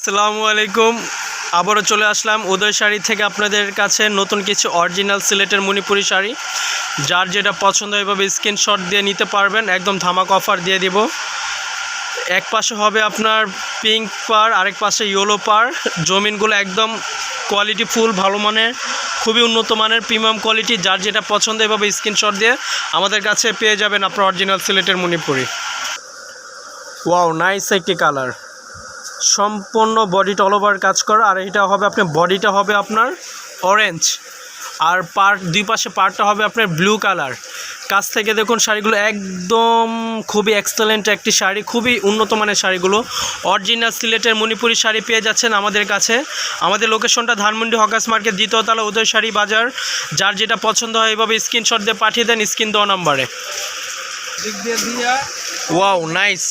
আসসালামু আলাইকুম। আবারও চলে আসলাম উদয় শাড়ি থেকে আপনাদের কাছে নতুন কিছু অরিজিনাল সিলেটের মণিপুরি শাড়ি। যার যেটা পছন্দ এভাবে স্ক্রিনশট দিয়ে নিতে পারবেন, একদম ধামাক অফার দিয়ে দিব। এক পাশে হবে আপনার পিঙ্ক পার আরেক পাশে ইয়েলো পার জমিনগুলো একদম কোয়ালিটি ফুল ভালো মানের, খুবই উন্নত মানের প্রিমিয়াম কোয়ালিটি যার যেটা পছন্দ এভাবে স্ক্রিনশট দিয়ে আমাদের কাছে পেয়ে যাবেন আপনার অরিজিনাল সিলেটের মণিপুরি। ওয়াও নাইস একটি কালার সম্পূর্ণ বডিটা অল ওভার কাজ করা। আর এটা হবে আপনার বডিটা হবে আপনার অরেঞ্জ আর পার্ট দুই পাশে পার্টটা হবে আপনার ব্লু কালার কাছ থেকে দেখুন শাড়িগুলো একদম খুবই এক্সেলেন্ট একটি শাড়ি খুবই উন্নত মানের শাড়িগুলো। অরিজিনাল সিলেটের মণিপুরি শাড়ি পেয়ে যাচ্ছেন আমাদের কাছে। আমাদের লোকেশনটা ধানমন্ডি হকাস মার্কেট দ্বিতীয়তলা উদয় শাড়ি বাজার। যার যেটা পছন্দ হয় এভাবে স্ক্রিনশট দিয়ে পাঠিয়ে দেন স্ক্রিন দেওয়া নাম্বারে। Wow nice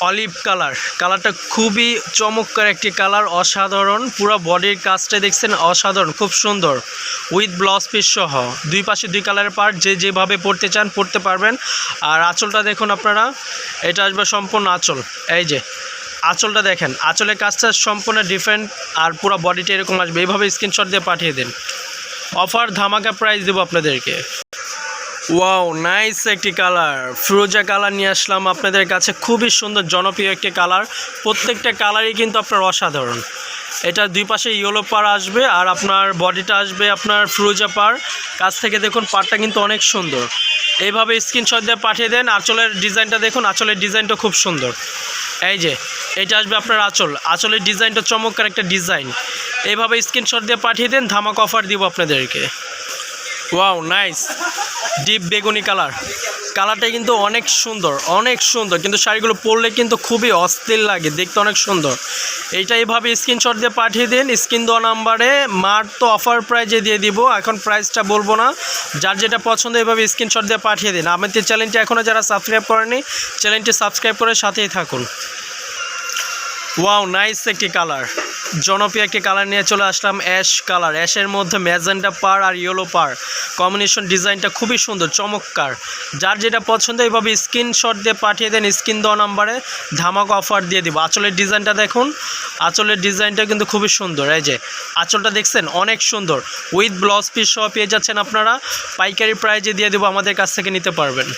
olive colour. কালারটা খুবই চমৎকার একটি কালার, অসাধারণ। পুরো বডির কাজটা দেখছেন অসাধারণ, খুব সুন্দর। উইথ ব্লাউজ পিস সহ। দুই পাশে দুই কালারের পার্ট, যে যেভাবে পড়তে চান পড়তে পারবেন। আর আঁচলটা দেখুন আপনারা, এটা আসবে সম্পূর্ণ আঁচল। এই যে, আঁচলটা দেখেন, আঁচলের কাজটা সম্পূর্ণ ডিফারেন্ট আর পুরো বডিটা এরকম আসবে। এইভাবে স্ক্রিনশট দিয়ে পাঠিয়ে দিন। অফার ধামাকা প্রাইস দেবো আপনাদেরকে। ওয়াও নাইস একটি কালার ফিরোজা কালার নিয়ে আসলাম আপনাদের কাছে। খুবই সুন্দর, জনপ্রিয় একটি কালার প্রত্যেকটা কালারই কিন্তু আপনার অসাধারণ। এটা দুই পাশে ইয়েলো পার আসবে আর আপনার বডিটা আসবে আপনার ফিরোজা পার কাছ থেকে দেখুন পারটা কিন্তু অনেক সুন্দর। এইভাবে স্ক্রিনশট দিয়ে পাঠিয়ে দেন। আঁচলের ডিজাইনটা দেখুন, আঁচলের ডিজাইনটা খুব সুন্দর। এই যে, এটা আসবে আপনার আঁচল। আঁচলের ডিজাইনটা চমৎকার একটা ডিজাইন। এইভাবে স্ক্রিনশট দিয়ে পাঠিয়ে দেন, ধামাক অফার দিব আপনাদেরকে। ওয়াও নাইস ডিপ বেগুনি কালার কালারটা কিন্তু অনেক সুন্দর অনেক সুন্দর। কিন্তু শাড়িগুলো পরলে কিন্তু খুবই অস্থির লাগে, দেখতে অনেক সুন্দর। এইটা এইভাবে স্ক্রিনশট দিয়ে পাঠিয়ে দিন, স্ক্রিন দেওয়া নাম্বারে। মার তো অফার প্রাইজে দিয়ে দিব, এখন প্রাইসটা বলব না। যার যেটা পছন্দ এইভাবে স্ক্রিনশট দিয়ে পাঠিয়ে দিন। আমাদের চ্যানেলটি এখনও যারা সাবস্ক্রাইব করেনি চ্যানেলটি সাবস্ক্রাইব করে সাথেই থাকুন। ওয়াও নাইস একটি কালার জনপ্রিয় একটি কালার নিয়ে চলে আসলাম অ্যাশ কালার অ্যাশের মধ্যে ম্যাজেন্টা পার আর ইয়েলো পার কম্বিনেশন ডিজাইনটা খুবই সুন্দর, চমৎকার। যার যেটা পছন্দ এইভাবে স্ক্রিনশট দিয়ে পাঠিয়ে দেন স্ক্রিন দেওয়া নাম্বারে ধামাক অফার দিয়ে দিব। আঁচলের ডিজাইনটা দেখুন। আঁচলের ডিজাইনটা কিন্তু খুবই সুন্দর। এই যে, আঁচলটা দেখছেন, অনেক সুন্দর। উইথ ব্লাউজ পিস সহ পেয়ে যাচ্ছেন আপনারা। পাইকারি প্রাইজে দিয়ে দেবো, আমাদের কাছ থেকে নিতে পারবেন।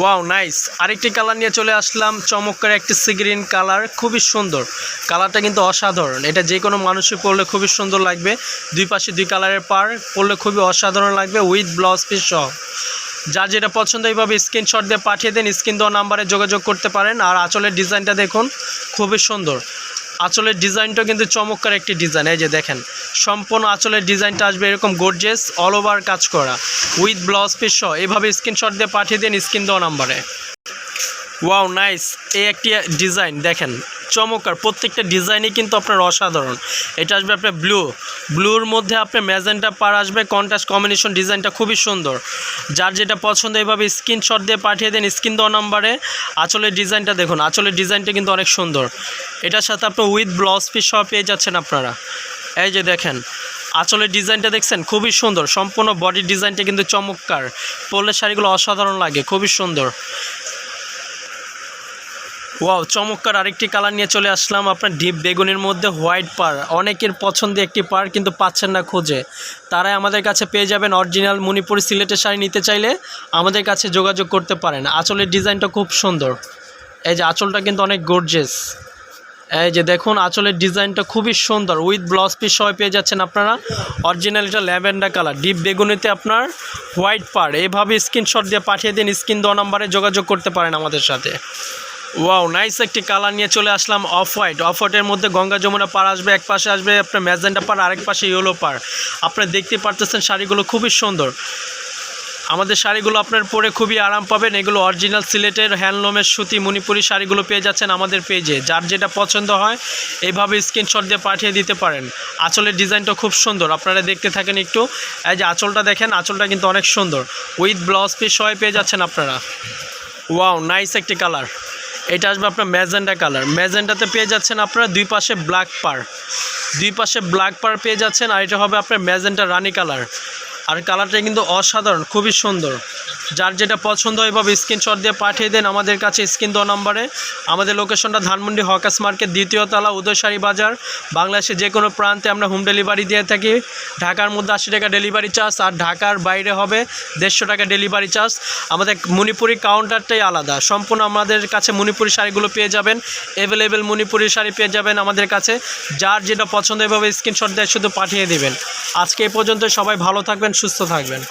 ওয়াও নাইস আরেকটি কালার নিয়ে চলে আসলাম। চমৎকার একটি সিগ্রিন কালার খুবই সুন্দর। কালারটা কিন্তু অসাধারণ। এটা যে কোনো মানুষই পরলে খুবই সুন্দর লাগবে। দুই পাশে দুই কালারের পার পরলে খুবই অসাধারণ লাগবে উইথ ব্লাউজ পিস সহ। যার যেটা পছন্দ এইভাবে স্ক্রিনশট দিয়ে পাঠিয়ে দেন স্ক্রিন দেওয়া নাম্বারে যোগাযোগ করতে পারেন। আর আঁচলের ডিজাইনটা দেখুন, খুবই সুন্দর। আঁচলের ডিজাইনটা কিন্তু চমৎকার একটি ডিজাইন, এই যে দেখেন। সম্পূর্ণ আঁচলের ডিজাইনটা আসবে এরকম গোর্জেস অল ওভার কাজ করা। উইথ ব্লাউজ পিস সহ এইভাবে স্ক্রিনশট দিয়ে পাঠিয়ে দিন স্ক্রিন দেওয়া নাম্বারে ওয়াও নাইস এই একটি ডিজাইন দেখেন, চমৎকার। প্রত্যেকটা ডিজাইনই কিন্তু আপনার অসাধারণ। এটা আসবে আপনার ব্লু ব্লুর মধ্যে আপনার ম্যাজেন্টা পার আসবে কন্ট্রাস্ট কম্বিনেশন ডিজাইনটা খুবই সুন্দর। যার যেটা পছন্দ, এইভাবে স্ক্রিনশট দিয়ে পাঠিয়ে দেন স্ক্রিন দেওয়া নাম্বারে আঁচলের ডিজাইনটা দেখুন, আঁচলের ডিজাইনটা কিন্তু অনেক সুন্দর। এটার সাথে আপনার উইথ ব্লাউজ পিস সহ পেয়ে যাচ্ছেন আপনারা। এই যে দেখেন, আঁচলের ডিজাইনটা দেখছেন, খুবই সুন্দর। সম্পূর্ণ বডির ডিজাইনটা কিন্তু চমৎকার। পরলে শাড়িগুলো অসাধারণ লাগে, খুবই সুন্দর। ওয়াও চমৎকার আরেকটি কালার নিয়ে চলে আসলাম আপনার ডিপ বেগুনের মধ্যে হোয়াইট পার অনেকের পছন্দের একটি পার কিন্তু পাচ্ছেন না খুঁজে। তারাই আমাদের কাছে পেয়ে যাবেন অরিজিনাল মণিপুরি সিলেটের শাড়ি নিতে চাইলে আমাদের কাছে যোগাযোগ করতে পারেন। আঁচলের ডিজাইনটা খুব সুন্দর। এই যে আঁচলটা কিন্তু অনেক গর্জেস এই যে দেখুন, আঁচলের ডিজাইনটা খুবই সুন্দর। উইথ ব্লাউজ পিস সবাই পেয়ে যাচ্ছেন আপনারা। অরিজিনাল এটা ল্যাভেন্ডার কালার ডিপ বেগুনিতে আপনার হোয়াইট পার এভাবে স্ক্রিনশট দিয়ে পাঠিয়ে দিন স্ক্রিন দেওয়া নাম্বারে যোগাযোগ করতে পারেন আমাদের সাথে। ওয়াও নাইস একটি কালার নিয়ে চলে আসলাম অফ হোয়াইট অফ হোয়াইটের মধ্যে গঙ্গা যমুনা পার আসবে, এক পাশে আসবে আপনার ম্যাজেন্টা পার, আরেক পাশে ইয়েলো পার। আপনারা দেখতে পারতেছেন শাড়িগুলো খুবই সুন্দর। আমাদের শাড়িগুলো আপনার পরে খুবই আরাম পাবেন। এগুলো অরিজিনাল সিলেটের হ্যান্ডলুমের সুতি মণিপুরি শাড়িগুলো পেয়ে যাচ্ছেন আমাদের পেজে যার যেটা পছন্দ হয়, এইভাবে স্ক্রিনশট দিয়ে পাঠিয়ে দিতে পারেন। আঁচলের ডিজাইনটা খুব সুন্দর। আপনারা দেখতে থাকেন একটু। এই যে আঁচলটা দেখেন, আঁচলটা কিন্তু অনেক সুন্দর। উইথ ব্লাউজ পিস সহ পেয়ে যাচ্ছেন আপনারা। ওয়াও নাইস একটি কালার এটা আসবে আপনার ম্যাজেন্ডা কালার। ম্যাজেন্ডাতে পেয়ে যাচ্ছেন আপনার দুই পাশে ব্ল্যাক পার দুই পাশে ব্ল্যাক পার পেয়ে যাচ্ছেন আর এটা হবে আপনার ম্যাজেন্ডা রানি কালার। আর কালারটা কিন্তু অসাধারণ, খুবই সুন্দর। যার যেটা পছন্দ হয় এভাবে স্ক্রিনশট দিয়ে পাঠিয়ে দেন আমাদের কাছে স্ক্রিন দেওয়া নম্বরে। আমাদের লোকেশনটা ধানমন্ডি হকাস মার্কেট, দ্বিতীয় তলা উদয়সারি বাজার। বাংলাদেশের যে কোনো প্রান্তে আমরা হোম ডেলিভারি দিয়ে থাকি। ঢাকার মধ্যে আশি টাকা ডেলিভারি চার্জ আর ঢাকার বাইরে হবে দেড়শো টাকা ডেলিভারি চার্জ আমাদের মণিপুরি কাউন্টারটাই আলাদা। সম্পূর্ণ আমাদের কাছে মণিপুরি শাড়িগুলো পেয়ে যাবেন। অ্যাভেলেবেল মণিপুরি শাড়ি পেয়ে যাবেন আমাদের কাছে। যার যেটা পছন্দ এভাবে স্ক্রিনশট দিয়ে শুধু পাঠিয়ে দেবেন। আজকে এই পর্যন্ত সবাই ভালো থাকবেন সুস্থ থাকবেন।